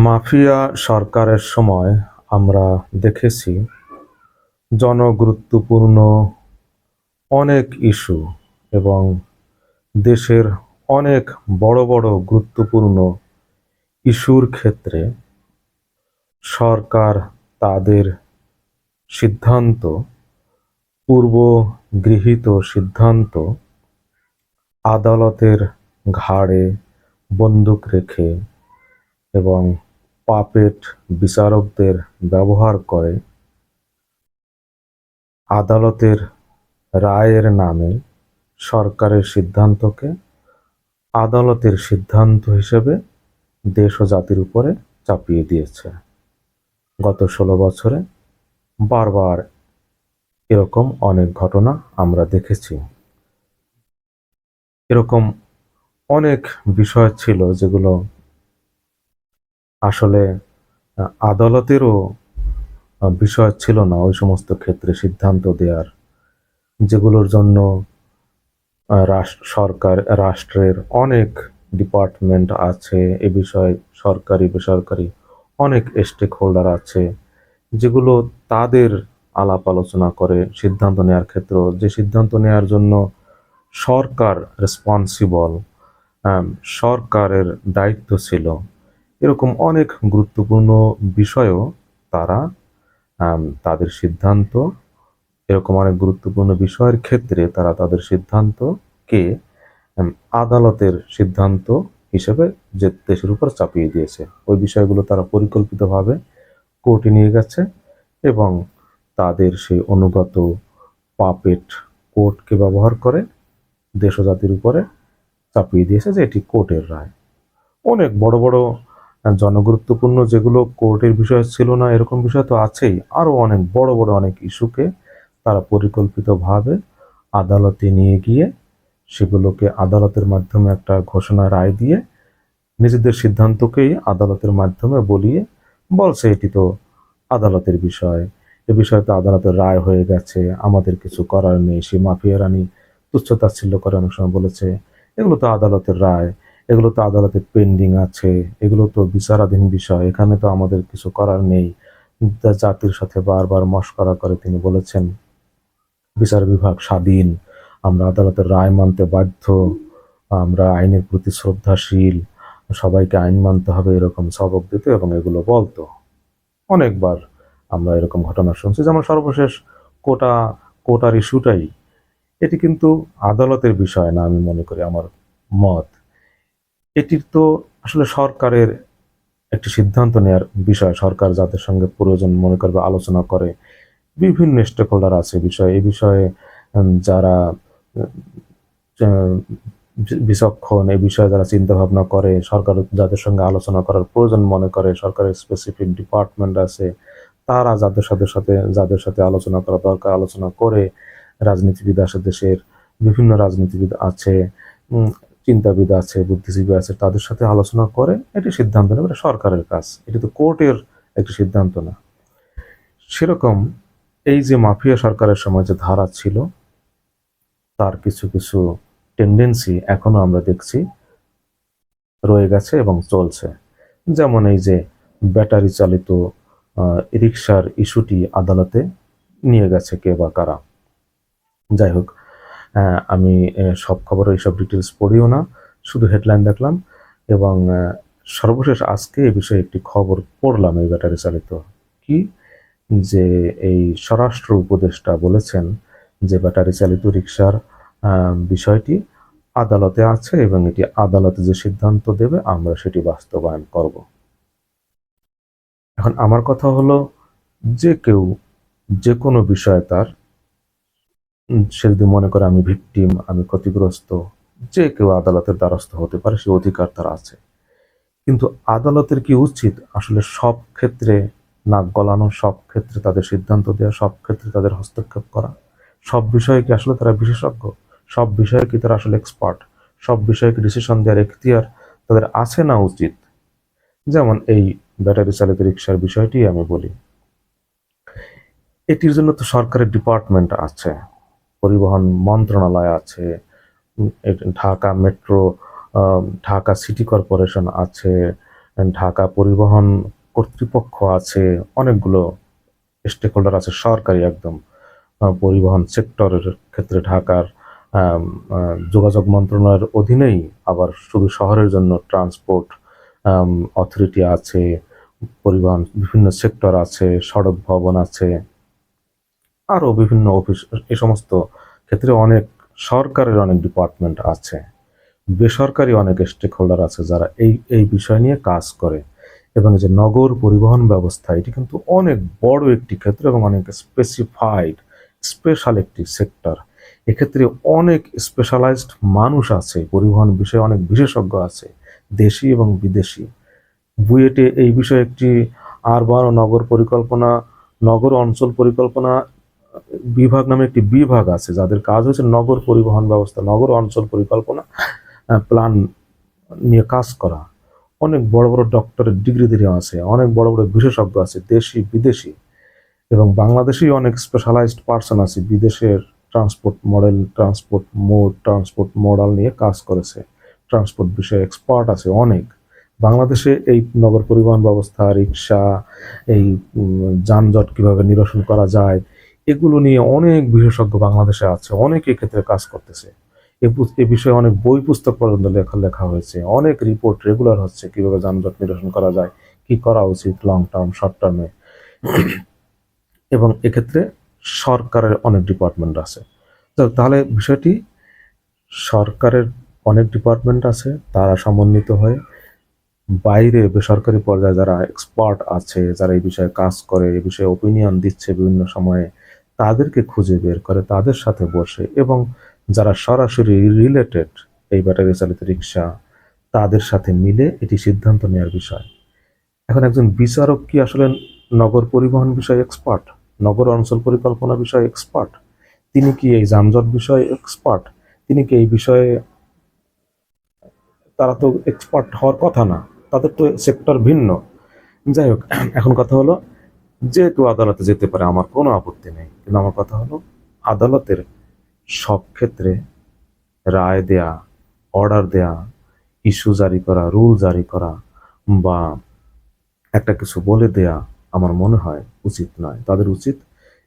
Mafia সরকারের সময় আমরা দেখেছি জনগুরুত্বপূর্ণ অনেক ইস্যু এবং দেশের অনেক বড় বড় গুরুত্বপূর্ণ ইস্যুর ক্ষেত্রে সরকার তাদের সিদ্ধান্ত পূর্ব গৃহীত সিদ্ধান্ত আদালতের ঘাড়ে বন্দুক রেখে এবং পাপেট বিচারকদের ব্যবহার করে আদালতের রায়ের নামে সরকারের সিদ্ধান্তকে আদালতের সিদ্ধান্ত হিসেবে দেশ ও জাতির উপরে চাপিয়ে দিয়েছে। গত ষোলো বছরে বারবার এরকম অনেক ঘটনা আমরা দেখেছি। এরকম অনেক বিষয় ছিল যেগুলো আসলে আদালতেরও বিষয় ছিল না ওই সমস্ত ক্ষেত্রে সিদ্ধান্ত দেওয়ার যেগুলোর জন্য সরকার, রাষ্ট্রের অনেক ডিপার্টমেন্ট আছে, এ বিষয়ে সরকারি, বেসরকারি অনেক স্টেক হোল্ডার আছে, যেগুলো তাদের আলাপ আলোচনা করে সিদ্ধান্ত নেওয়ার ক্ষেত্র যে সিদ্ধান্ত নেওয়ার জন্য সরকার রেসপন্সিবল সরকারের দায়িত্ব ছিল এরকম অনেক গুরুত্বপূর্ণ বিষয়ও তারা তাদের সিদ্ধান্ত, এরকম অনেক গুরুত্বপূর্ণ বিষয়ের ক্ষেত্রে তারা তাদের সিদ্ধান্তকে আদালতের সিদ্ধান্ত হিসেবে যে দেশের উপর চাপিয়ে দিয়েছে। ওই বিষয়গুলো তারা পরিকল্পিতভাবে কোর্টে নিয়ে গেছে এবং তাদের সেই অনুগত পাপেট কোর্টকে ব্যবহার করে দেশ ও জাতির উপরে চাপিয়ে দিয়েছে যে এটি কোর্টের রায়। অনেক বড় বড় জনগুরুত্বপূর্ণ যেগুলো কোর্টের বিষয় ছিল না এরকম বিষয় তো আছেই। আরও অনেক বড় বড় অনেক ইস্যুকে তারা পরিকল্পিতভাবে আদালতে নিয়ে গিয়ে সেগুলোকে আদালতের মাধ্যমে একটা ঘোষণা রায় দিয়ে নিজেদের সিদ্ধান্তকেই আদালতের মাধ্যমে বলিয়ে বলছে, এটি তো আদালতের বিষয়। এ বিষয়ে তো আদালতের রায় হয়ে গেছে। আমাদের কিছু করার নেই। সে মাফিয়া রানী তুচ্ছতাচ্ছিল্য করে অনেক সময় বলেছে। এগুলো তো আদালতের রায়। এগুলো তো আদালতে পেন্ডিং আছে, এগুলো তো বিচারাধীন বিষয়, এখানে তো আমাদের কিছু করার নেই। জাতির সাথে বারবার মস্করা করে তিনি বলেছেন, বিচার বিভাগ স্বাধীন, আমরা আদালতের রায় মানতে বাধ্য, আমরা আইনের প্রতি শ্রদ্ধাশীল, সবাইকে আইন মানতে হবে এরকম সবক দিত এবং এগুলো বলতো। অনেকবার আমরা এরকম ঘটনা শুনছি, যেমন সর্বশেষ কোটা, কোটার ইস্যুটাই। এটি কিন্তু আদালতের বিষয় না, আমি মনে করি, আমার মত। এটির তো আসলে সরকারের একটি সিদ্ধান্ত নেওয়ার বিষয়। সরকার যাদের সঙ্গে প্রয়োজন মনে করবে, আলোচনা করে। বিভিন্ন স্টেক হোল্ডার আছে বিষয়ে। এই বিষয়ে যারা বিচক্ষণ এই বিষয়ে যারা চিন্তা ভাবনা করে, সরকার যাদের সঙ্গে আলোচনা করার প্রয়োজন মনে করে, সরকারের স্পেসিফিক ডিপার্টমেন্ট আছে, তারা যাদের সাথে সাথে যাদের সাথে আলোচনা করা দরকার। আলোচনা করে রাজনীতিবিদ আছে দেশের, বিভিন্ন রাজনীতিবিদ আছে। চিন্তাবিদ আছে, বুদ্ধিজীবী আছে, তাদের সাথে আলোচনা করে এটি সিদ্ধান্ত নেবে, এটা সরকারের কাজ। এটি তো কোর্টের একটি সিদ্ধান্ত না। সেরকম এই যে মাফিয়া সরকারের সময় যে ধারা ছিল, তার কিছু কিছু টেন্ডেন্সি এখনও আমরা দেখছি, রয়ে গেছে এবং চলছে। যেমন এই যে ব্যাটারি চালিত রিক্সার ইস্যুটি আদালতে নিয়ে গেছে কে বা কারা। যাই হোক আমি আহ, সব খবর এইসব ডিটেলস পড়িও না শুধু হেডলাইন দেখলাম এবং সর্বশেষ আজকে এ বিষয়ে একটি খবর পড়লাম এই ব্যাটারি চালিত। কি? যে এই স্বরাষ্ট্র উপদেষ্টা বলেছেন যে ব্যাটারি চালিত রিক্সার বিষয়টি আদালতে আছে এবং এটি আদালতে যে সিদ্ধান্ত দেবে আমরা সেটি বাস্তবায়ন করব। এখন আমার কথা হলো যে কেউ যে কোনো বিষয়ে তার সে যদি মনে করে আমি ভিকটিম আমি ক্ষতিগ্রস্ত, যে কেউ আদালতের দ্বারস্থ হতে পারে, সে অধিকার তার আছে। কিন্তু আদালতের কি উচিত? আসলে সব ক্ষেত্রে নাক গলানো, সব ক্ষেত্রে তাদের সিদ্ধান্ত দেওয়া, সব ক্ষেত্রে তাদের হস্তক্ষেপ করা। সব বিষয়ে কি আসলে তারা বিশেষজ্ঞ? সব বিষয়ে কি তারা আসলে এক্সপার্ট সব বিষয়ে কি ডিসিশন দেওয়ার এখতিয়ার তাদের আছে না উচিত? যেমন এই ব্যাটারি চালিত রিক্সার বিষয়টি আমি বলি। এটির জন্য তো সরকারের ডিপার্টমেন্ট আছে। পরিবহন মন্ত্রণালয় আছে Dhaka metro Dhaka city corporation আছে, ঢাকা পরিবহন কর্তৃপক্ষ আছে, অনেকগুলো স্টেক হোল্ডার আছে, সরকারি একদম পরিবহন সেক্টরের ক্ষেত্রে ঢাকার যোগাযোগ মন্ত্রণালয়ের অধীনেই আবার শুধু শহরের জন্য ট্রান্সপোর্ট অথরিটি আছে, পরিবহন বিভিন্ন সেক্টর আছে, সড়ক ভবন আছে আরও বিভিন্ন অফিস, এ সমস্ত ক্ষেত্রে অনেক সরকারের অনেক ডিপার্টমেন্ট আছে। বেসরকারি অনেক স্টেক হোল্ডার আছে যারা এই এই বিষয় নিয়ে কাজ করে। এবং যে নগর পরিবহন ব্যবস্থা, এটি কিন্তু অনেক বড় একটি ক্ষেত্র এবং অনেক স্পেসিফাইড স্পেশাল একটি সেক্টর এক্ষেত্রে অনেক স্পেশালাইজড মানুষ আছে, পরিবহন বিষয়ে অনেক বিশেষজ্ঞ আছে, দেশি এবং বিদেশি। বুয়েটে এই বিষয়ে একটি আরবান ও নগর পরিকল্পনা, নগর অঞ্চল পরিকল্পনা বিভাগ নামে একটি বিভাগ আছে, যাদের কাজ হচ্ছে নগর পরিবহন ব্যবস্থা, নগর অঞ্চল পরিকল্পনা প্ল্যান নিয়ে কাজ করা। অনেক বড় বড় ডক্টরের ডিগ্রিধারী আছে, অনেক বড় বড় বিশেষজ্ঞ আছে, দেশি, বিদেশি, এবং বাংলাদেশেই অনেক স্পেশালাইজড পার্সন আছে, বিদেশের transport model transport mode transport model নিয়ে কাজ করেছে ট্রান্সপোর্ট বিষয়ে এক্সপার্ট আছে অনেক। বাংলাদেশে এই নগর পরিবহন ব্যবস্থা, রিক্সা, এই যানজট কীভাবে নিরসন করা যায় এগুলো নিয়ে অনেক বিশেষজ্ঞ বাংলাদেশে আছে, অনেক ক্ষেত্রে কাজ করতেছে। এ বিষয়ে অনেক বই পুস্তক পর্যন্ত লেখা লেখা হয়েছে। অনেক রিপোর্ট রেগুলার হচ্ছে কীভাবে যানজট নিরসন করা যায়, কি করা উচিত লং টার্ম শর্ট টার্মে এবং এক্ষেত্রে সরকারের অনেক ডিপার্টমেন্ট আছে। তাহলে বিষয়টি, সরকারের অনেক ডিপার্টমেন্ট আছে, তারা সমন্বিত হয়ে বাইরে বেসরকারি পর্যায়ে যারা এক্সপার্ট আছে, যারা এই বিষয়ে কাজ করে, এই বিষয়ে ওপিনিয়ন দিচ্ছে বিভিন্ন সময়ে তাদেরকে খুঁজে বের করে, তাদের সাথে বসে এবং যারা সরাসরি রিলেটেড এই ব্যাটারি চালিত রিক্সা তাদের সাথে মিলে এটি সিদ্ধান্ত নেওয়ার বিষয়। এখন একজন বিচারক কি আসলে নগর পরিবহন বিষয়ে এক্সপার্ট নগর অঞ্চল পরিকল্পনা বিষয়ে এক্সপার্ট তিনি কি এই যানজট বিষয়ে এক্সপার্ট তিনি কি এই বিষয়ে তারা তো এক্সপার্ট হওয়ার কথা না, তাদের তো সেক্টর ভিন্ন। যাই হোক, এখন কথা হলো যে কেউ আদালতে যেতে পারে, আমার কোনো আপত্তি নেই। কিন্তু আমার কথা হলো, আদালতের সব ক্ষেত্রে রায় দেয়া অর্ডার দেয়া ইস্যু জারি করা রুল জারি করা বা একটা কিছু বলে দেয়া আমার মনে হয় উচিত নয়। তাদের উচিত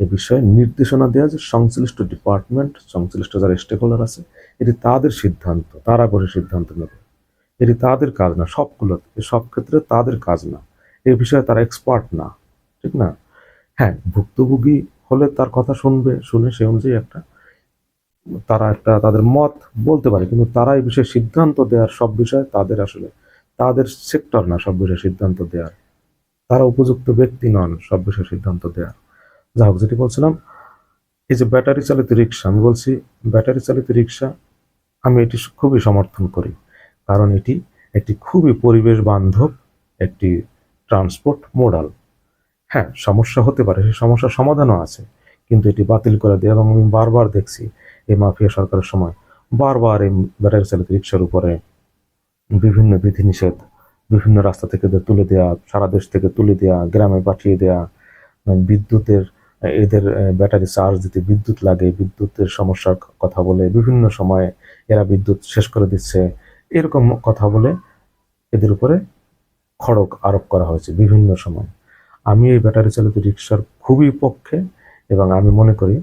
এ বিষয়ে নির্দেশনা দেওয়া যে সংশ্লিষ্ট ডিপার্টমেন্ট সংশ্লিষ্ট যারা স্টেক হোল্ডার আছে, এটি তাদের সিদ্ধান্ত, তারা করে সিদ্ধান্ত নেবে। এটি তাদের কাজ না, সবগুলো, সব ক্ষেত্রে তাদের কাজ না। এ বিষয়ে তারা এক্সপার্ট না। ঠিক না? হ্যাঁ ভুক্তভোগী হলে তার কথা শুনবে, শুনে সে অনুযায়ী একটা, তারা একটা তাদের মত বলতে পারে। কিন্তু তারা এই বিষয়ে সিদ্ধান্ত দেওয়ার সব বিষয়ে তাদের আসলে, তাদের সেক্টর না সব বিষয়ে সিদ্ধান্ত দেওয়ার। তারা উপযুক্ত ব্যক্তি নন সব বিষয়ে সিদ্ধান্ত দেওয়ার। যা হোক, যেটি বলছিলাম, এই যে ব্যাটারি চালিত রিক্সা আমি বলছি ব্যাটারি চালিত রিক্সা আমি এটি খুবই সমর্থন করি। কারণ এটি একটি খুবই পরিবেশ বান্ধব একটি ট্রান্সপোর্ট মোডাল হ্যাঁ সমস্যা হতে পারে, সেই সমস্যার সমাধানও আছে। কিন্তু এটি বাতিল করে দেয় এবং আমি বারবার দেখছি এই মাফিয়া সরকারের সময় বারবার এই ব্যাটারি চালিত রিক্সার উপরে বিভিন্ন বিধিনিষেধ, বিভিন্ন রাস্তা থেকে তুলে দেওয়া সারা দেশ থেকে তুলে দেওয়া গ্রামে পাঠিয়ে দেওয়া বিদ্যুতের, এদের ব্যাটারি চার্জ দিতে বিদ্যুৎ লাগে, বিদ্যুতের সমস্যার কথা বলে, বিভিন্ন সময়ে এরা বিদ্যুৎ শেষ করে দিচ্ছে, এরকম কথা বলে এদের উপরে খড়ক আরোপ করা হয়েছে বিভিন্ন সময়। আমি এই ব্যাটারি চালিত রিক্সার খুবই পক্ষে এবং আমি মনে করি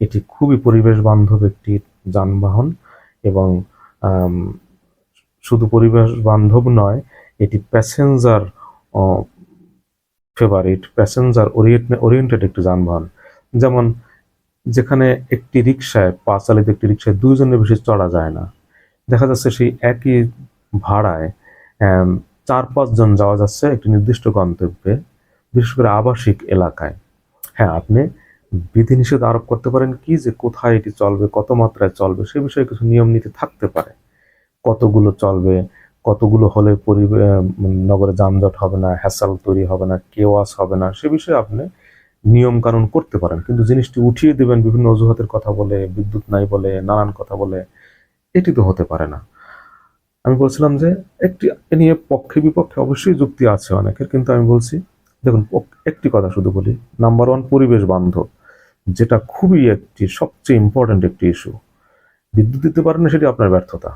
এটি খুবই পরিবেশ বান্ধব একটি যানবাহন এবং শুধু পরিবেশ বান্ধব নয়, এটি প্যাসেঞ্জার ফেভারিট প্যাসেঞ্জার ওরিয়েন্টেড একটি যানবাহন। যেমন যেখানে একটি রিক্সায় পা চালিত একটি রিক্সায় দুইজনের বেশি চড়া যায় না। দেখা যাচ্ছে সেই একই ভাড়ায় চার পাঁচজন যাওয়া যাচ্ছে একটি নির্দিষ্ট গন্তব্যে। বিশেষ করে আবাসিক এলাকায়। হ্যাঁ আপনি বিধিনিষেধ আরোপ করতে পারেন কি যে কোথায় এটি চলবে, কত মাত্রায় চলবে, সে বিষয়ে কিছু নিয়ম নীতি থাকতে পারে। কতগুলো চলবে, কতগুলো হলে নগরে যানজট হবে না, হ্যাসাল তৈরি হবে না, কেওয়াস হবে না, সে বিষয়ে আপনি নিয়ম কানুন করতে পারেন। কিন্তু জিনিসটি উঠিয়ে দেবেন, বিভিন্ন অজুহাতের কথা বলে, বিদ্যুৎ নাই বলে, নানান কথা বলে, এটি তো হতে পারে না। আমি বলছিলাম যে একটি এ নিয়ে পক্ষে বিপক্ষে অবশ্যই যুক্তি আছে অনেকের, কিন্তু আমি বলছি দেখুন একটি কথা শুধু বলি। নাম্বার ওয়ান পরিবেশ বান্ধব, যেটা খুবই একটি, সবচেয়ে ইম্পর্ট্যান্ট একটি ইস্যু বিদ্যুৎ দিতে পারেন সেটি আপনার ব্যর্থতা।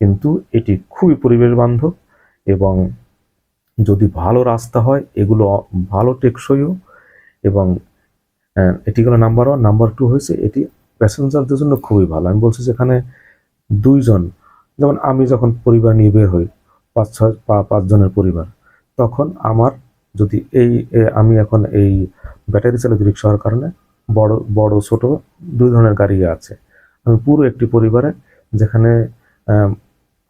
কিন্তু এটি খুবই পরিবেশ বান্ধব এবং যদি ভালো রাস্তা হয়, এগুলো ভালো টেকসইও এবং এটি হলো নাম্বার ওয়ান নাম্বার টু হয়েছে, এটি প্যাসেঞ্জারদের জন্য খুবই ভালো। আমি বলছি যেখানে দুইজন, যেমন আমি যখন পরিবার নিয়ে বের হই, পাঁচ ছয় পাঁচজনের পরিবার, তখন আমার যদি এই আমি এখন এই ব্যাটারি চালিত রিক্সা হওয়ার কারণে বড় বড়, ছোট দুই ধরনের গাড়ি আছে। আমি পুরো একটি পরিবারে যেখানে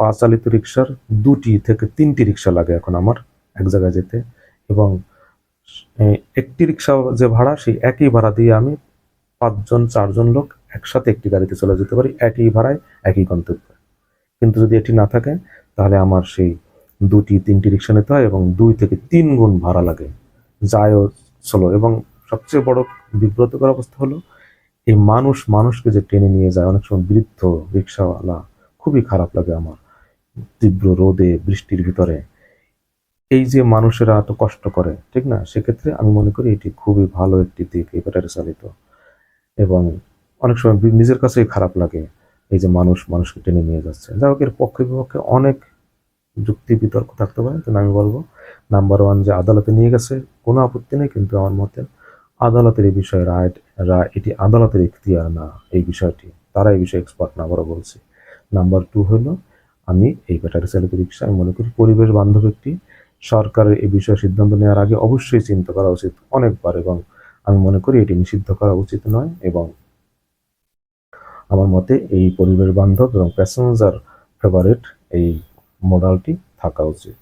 পা চালিত রিক্সার দুটি থেকে তিনটি রিক্সা লাগে এখন আমার এক জায়গায় যেতে এবং একটি রিক্সা যে ভাড়া সেই একই ভাড়া দিয়ে আমি পাঁচজন, চারজন লোক একসাথে একটি গাড়িতে চলে যেতে পারি, একই ভাড়ায়, একই গন্তব্যে। কিন্তু যদি এটি না থাকে, তাহলে আমার সেই দুটি, তিনটি রিক্সা নিতে হয় এবং দুই থেকে তিন গুণ ভাড়া লাগে। যায় ও চলো এবং সবচেয়ে বড় বিব্রতকর অবস্থা হলো, এই মানুষ মানুষকে যে টেনে নিয়ে যায়, অনেক সময় বৃদ্ধ রিক্সাওয়ালা খুবই খারাপ লাগে আমার। তীব্র রোদে, বৃষ্টির ভিতরে। এই যে মানুষেরা এত কষ্ট করে, ঠিক না? সেক্ষেত্রে আমি মনে করি এটি খুবই ভালো একটি দিক, এই ব্যাটারি চালিত। এবং অনেক সময় নিজের কাছেই খারাপ লাগে, এই যে মানুষ মানুষকে টেনে নিয়ে যাচ্ছে। যাই হোক, এর পক্ষে বিপক্ষে অনেক যুক্তি, বিতর্ক থাকতে পারে কিন্তু আমি বলব নাম্বার ওয়ান যে আদালতে নিয়ে গেছে, কোনো আপত্তি নেই, কিন্তু আমার মতে আদালতের এই বিষয়ে রায় রায় এটি আদালতের ইখতিয়ার না, এই বিষয়টি। তারা এই বিষয়ে এক্সপার্ট না আবারও বলছি। নাম্বার টু হলো, আমি এই ব্যাটারি চালিত রিক্সা আমি মনে করি পরিবেশ বান্ধব একটি। সরকারের এই বিষয়ে সিদ্ধান্ত নেওয়ার আগে অবশ্যই চিন্তা করা উচিত অনেকবার, এবং আমি মনে করি এটি নিষিদ্ধ করা উচিত নয়, এবং আমার মতে এই পরিবেশ বান্ধব এবং প্যাসেঞ্জার ফেভারিট এই মডেলটি থাকা উচিত।